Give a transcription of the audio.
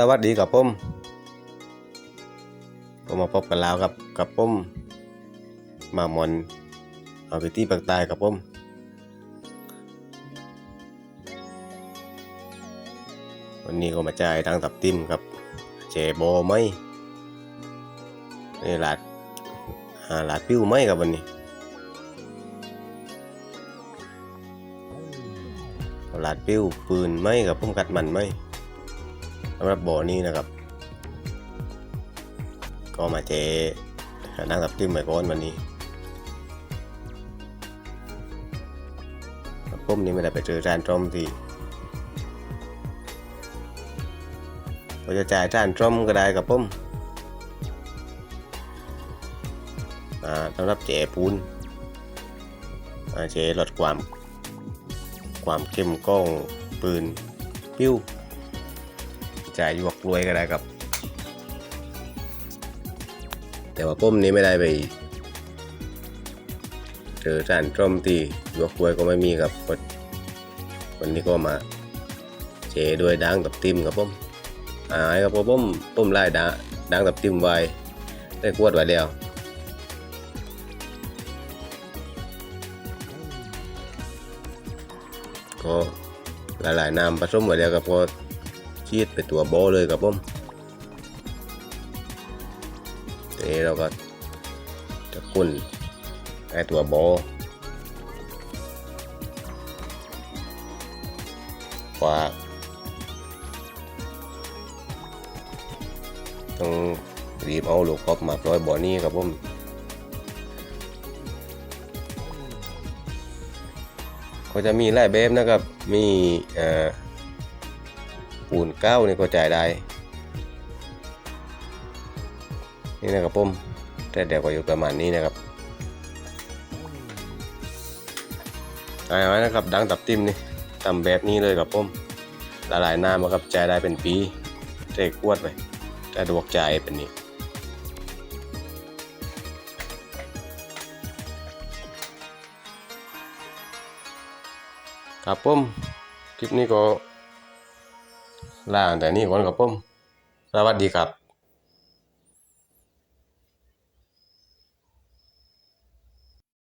สวัสดีกับผมก็มาพบกันแล้วครับกับผมมามอนเอาไปที่ปากใต้กับผมวันนี้ก็มาจ่ายทางตับติมครับเจโบไหมนี่หลาดหาหลาดปิ้วไหมครับวันนี้หลาดปิ้วปืนไหมกับผมกัดมันไหม สำหรับบ่อนี้นะครับ ก็มาเจนั่งกับติ้มใหม่ก้อนวันนี้ผมนี่ไม่ได้ไปเจอจานจอมทีเราจะจ่ายจานจอมก็ได้กับผมอ่าสำหรับเจปูนอ่าเจลดความ ความเข้มกล้องปืนปิ้ว จ่ายหยวกรวยก็ได้ครับ แต่ว่าป้มนี้ไม่ได้ไปเจอจานจอมตีหยวกรวยก็ไม่มีครับวันนี้ก็มาเจด้วยดังกับติมครับผมอ่าให้ครับผมป้มไล่ดังดังกับติมไว้ได้กวดไว้แล้วก็ละลายๆน้ำผสมไว้แล้วครับพอ ชีดไปตัวโบเลยครับผมทีนี้เราก็จะคุ้นไอตัวโบฝากต้องรีบเอาลูกกบมาปล่อยบ่อนี้ครับผมก็จะมีหลายแบบนะครับ มีอ่อ ปูนเก้านี่ก็จ่ายได้ นี่นะครับผมแต่เดี๋ยวก็อยู่ประมาณนี้นะครับเอาไว้นะครับดังตับติมนี่ทำแบบนี้เลยครับผมละลายน้ำมาครับจ่ายได้เป็นปีเทกวดไปแต่ดวกจ่ายเป็นนี้ครับผมคลิปนี้ก็ ลาตั้งแต่นี้ก่อนครับผมสวัสดีครับ